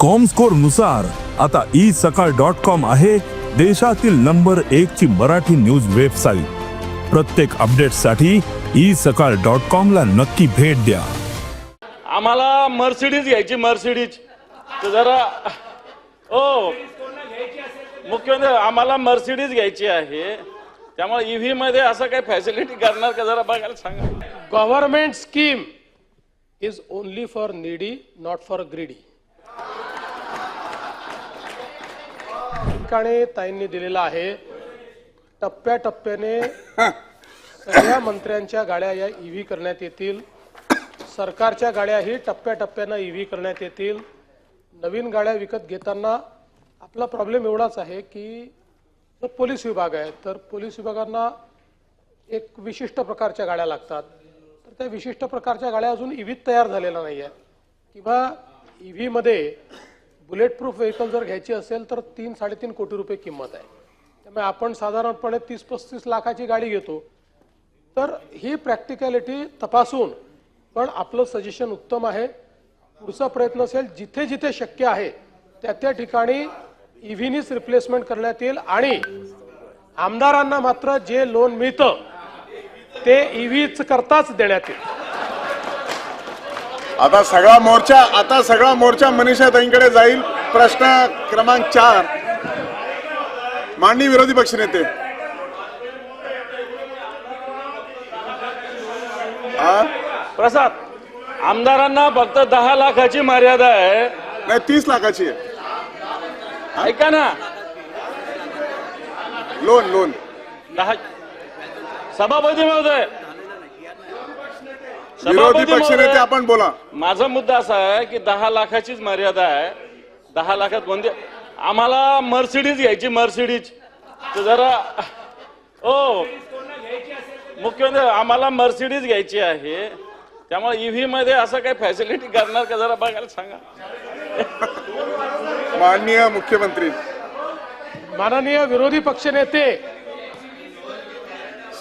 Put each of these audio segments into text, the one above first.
कॉमस्कोरनुसार आता ई सकाळ dot com आहे देशातील नंबर एक ची मराठी न्यूज वेबसाईट प्रत्येक अपडेटसाठी ई सकाळ डॉट कॉम ला नक्की भेट द्या. आम्हाला मर्सिडीज घ्यायची मर्सिडीज तर जरा ओ मुख्यमंत्री आम्हाला मर्सिडीज घ्यायची आहे. त्यामुळे ईव्ही मध्ये असं काही फॅसिलिटी करणार का जरा बघायला सांगा. Government scheme is only for needy not for greedy. ठिकाणी ताईंनी दिलेला आहे. टप्प्याटप्प्याने सगळ्या मंत्र्यांच्या गाड्या या ईव्ही करण्यात येतील. सरकारच्या गाड्याही टप्प्याटप्प्यानं ईव्ही करण्यात येतील. नवीन गाड्या विकत घेताना आपला प्रॉब्लेम एवढाच आहे की जर पोलीस विभाग आहे तर पोलीस विभागांना एक विशिष्ट प्रकारच्या गाड्या लागतात. तर त्या विशिष्ट प्रकारच्या गाड्या अजून ईव्हीत तयार झालेल्या नाही आहेत किंवा ईव्हीमध्ये बुलेट प्रूफ व्हेकल जर घ्यायची असेल तर तीन साडेतीन कोटी रुपये किंमत आहे. त्यामुळे आपण साधारणपणे तीस पस्तीस लाखाची गाडी घेतो. तर ही प्रॅक्टिकॅलिटी तपासून पण आपलं सजेशन उत्तम आहे. पुढचा प्रयत्न असेल जिथे जिथे शक्य आहे त्या त्या ठिकाणी इव्हीनीच रिप्लेसमेंट करण्यात येईल. आणि आमदारांना मात्र जे लोन मिळतं ते ईव्हीच करताच देण्यात येईल. आता सगळा मोर्चा आता सगळा मोर्चा मनीषा ताईंकडे जाईल. प्रश्न क्रमांक चार. मांडणी विरोधी पक्षनेते हा? प्रसाद आमदारांना फक्त दहा लाखाची मर्यादा आहे. नाही तीस लाखाची आहे. ऐका ना. लोन लोन दहा सभापती महोदय विरोधी पक्षनेते आपण बोला. माझा मुद्दा असा आहे की दहा लाखाचीच मर्यादा आहे. दहा लाखात कोणते? आम्हाला मर्सिडीज घ्यायची मर्सिडीज. तर जरा ओ मुख्यमंत्री आम्हाला मर्सिडीज घ्यायची आहे. त्यामुळे ईव्ही मध्ये असं काही फॅसिलिटी करणार का? जरा बघायला सांगा. माननीय मुख्यमंत्री. माननीय विरोधी पक्षनेते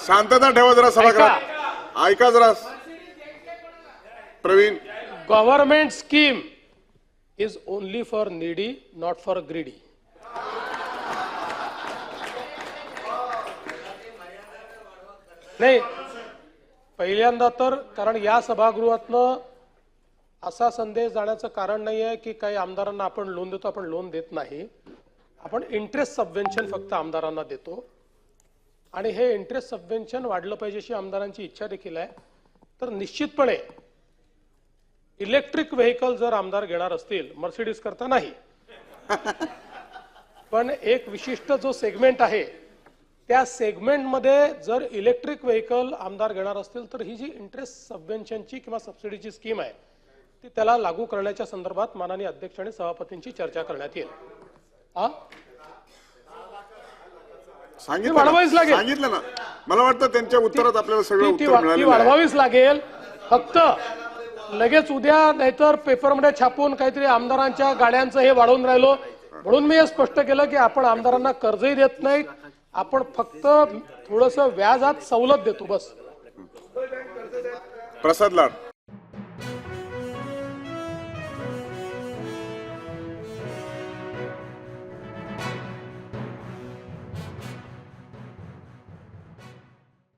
शांतता ठेवा जरा सभागृहात ऐका जरा. Praveen. Government scheme is only for needy not for greedy नाही पहिल्यांदा तर कारण या सभागृहातनं असा संदेश जाण्याचं कारण नाही आहे की काही आमदारांना आपण लोन देतो आपण लोन देत नाही. आपण इंटरेस्ट सबवेन्शन फक्त आमदारांना देतो. आणि हे इंटरेस्ट सबवेन्शन वाढलं पाहिजे अशी आमदारांची इच्छा देखील आहे. तर निश्चितपणे इलेक्ट्रिक व्हेकल जर आमदार घेणार असतील मर्सिडीज करता नाही पण एक विशिष्ट जो सेगमेंट आहे त्या सेगमेंटमध्ये जर इलेक्ट्रिक व्हेकल आमदार घेणार असतील तर ही जी इंटरेस्ट सबवेन्शनची किंवा सबसिडीची स्कीम आहे ती त्याला लागू करण्याच्या संदर्भात माननीय अध्यक्ष आणि सभापतींची चर्चा करण्यात येईल हा वाढवावीच? लागेल. सांगितलं ना मला वाटतं त्यांच्या उत्तरात आपल्याला सगळं. वाढवावीच लागेल फक्त लगेच उद्या नाहीतर पेपरमध्ये छापून काहीतरी आमदारांच्या गाड्यांचं हे वाढवून राहिलो. म्हणून मी हे स्पष्ट केलं की आपण आमदारांना कर्जही देत नाही आपण फक्त थोडस व्याजात सवलत देतो बस. प्रसाद लाड.